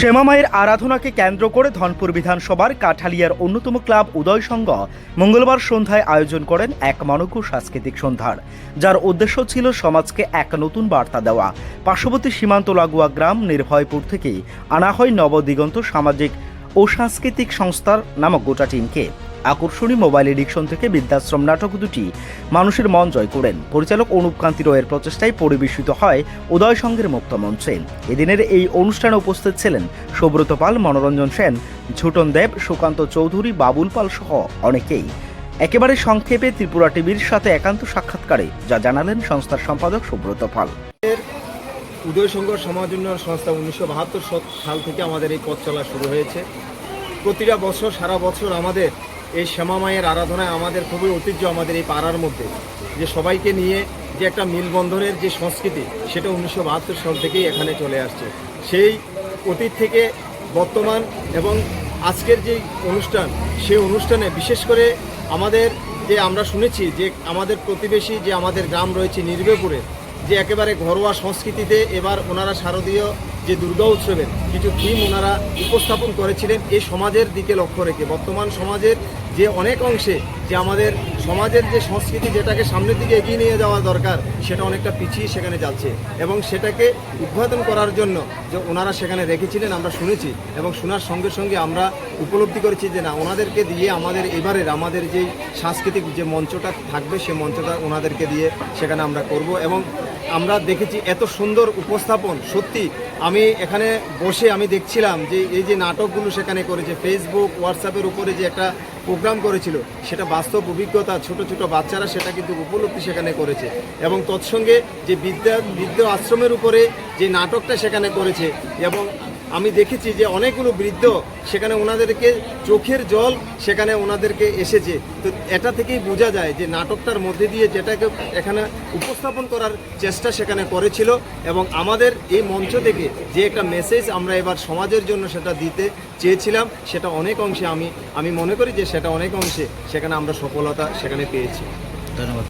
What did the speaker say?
শ্যামামায়ের আরাধনাকে কেন্দ্র করে ধনপুর বিধানসভার কাঠালিয়ার অন্যতম ক্লাব উদয় সংঘ মঙ্গলবার সন্ধ্যায় আয়োজন করেন এক মনজ্ঞ সাংস্কৃতিক সন্ধ্যার, যার উদ্দেশ্য ছিল সমাজকে এক নতুন বার্তা দেওয়া। পার্শ্ববর্তী সীমান্ত লাগোয়া গ্রাম নির্ভয়পুর থেকে আনা হয় নবদিগন্ত সামাজিক ও সাংস্কৃতিক সংস্থার নামক গোটা টিমকে। আকর্ষণীয় মোবাইল এডিকশন থেকে বৃদ্ধাশ্রম নাটক দুটি মানুষের মন জয় করেন। পরিচালক অনুপ কান্তি রয়ের প্রচেষ্টায় পরিবেশিত হয় উদয় সংঘের মুক্ত মঞ্চে। এদিনের এই অনুষ্ঠানে উপস্থিত ছিলেন সুব্রত পাল, মনোরঞ্জন সেন, ঝুটন দেব, সুকান্ত চৌধুরী, বাবুল পাল সহ অনেকেই। একেবারে সংক্ষেপে ত্রিপুরা টিভির সাথে একান্ত সাক্ষাৎকারে যা জানালেন সংস্থার সম্পাদক সুব্রত পাল। উদয় সংঘ সমাজ উন্নয়ন সংস্থা উনিশশো বাহাত্তর সাল থেকে আমাদের এই পথ চলা শুরু হয়েছে। প্রতিটা বছর, সারা বছর আমাদের এই শ্যামা মায়ের আরাধনায় আমাদের খুবই ঐতিহ্য আমাদের এই পাড়ার মধ্যে। যে সবাইকে নিয়ে যে একটা মিলবন্ধনের যে সংস্কৃতি, সেটা উনিশশো বাহাত্তর সাল থেকেই এখানে চলে আসছে। সেই অতীত থেকে বর্তমান এবং আজকের যে অনুষ্ঠান, সেই অনুষ্ঠানে বিশেষ করে আমাদের যে আমরা শুনেছি যে আমাদের প্রতিবেশী যে আমাদের গ্রাম রয়েছে নির্বেপুরে যে একেবারে ঘরোয়া সংস্কৃতিতে এবার ওনারা শারদীয় যে দুর্গা উৎসবের কিছু থিম ওনারা উপস্থাপন করেছিলেন এই সমাজের দিকে লক্ষ্য রেখে। বর্তমান সমাজের যে অনেক অংশে যে আমাদের সমাজের যে সংস্কৃতি যেটাকে সামনের দিকে এগিয়ে নিয়ে যাওয়া দরকার, সেটা অনেকটা পিছিয়ে সেখানে যাচ্ছে। এবং সেটাকে উদ্ঘাটন করার জন্য যে ওনারা সেখানে রেখেছিলেন, আমরা শুনেছি। এবং শোনার সঙ্গে সঙ্গে আমরা উপলব্ধি করেছি যে না, ওনাদেরকে দিয়ে আমাদের এবারের আমাদের যেই সাংস্কৃতিক যে মঞ্চটা থাকবে সেই মঞ্চটা ওনাদেরকে দিয়ে সেখানে আমরা করব। এবং আমরা দেখেছি এত সুন্দর উপস্থাপন। সত্যি, আমি এখানে বসে আমি দেখছিলাম যে এই যে নাটকগুলো সেখানে করেছে ফেসবুক হোয়াটসঅ্যাপের উপরে যে একটা প্রোগ্রাম করেছিল, সেটা বাস্তব অভিজ্ঞতা, ছোট ছোট বাচ্চারা সেটা কিন্তু উপলব্ধি সেখানে করেছে। এবং তৎসঙ্গে যে বিদ্যা বৃদ্ধ আশ্রমের উপরে যে নাটকটা সেখানে করেছে, এবং আমি দেখেছি যে অনেকগুলো বৃদ্ধ সেখানে ওনাদেরকে চোখের জল সেখানে ওনাদেরকে এসেছে। তো এটা থেকেই বোঝা যায় যে নাটকটার মধ্যে দিয়ে যেটাকে এখানে উপস্থাপন করার চেষ্টা সেখানে করেছিল এবং আমাদের এই মঞ্চ থেকে যে একটা মেসেজ আমরা এবার সমাজের জন্য সেটা দিতে চেয়েছিলাম, সেটা অনেক অংশে আমি আমি মনে করি যে সেটা অনেক অংশে সেখানে আমরা সফলতা সেখানে পেয়েছি। ধন্যবাদ।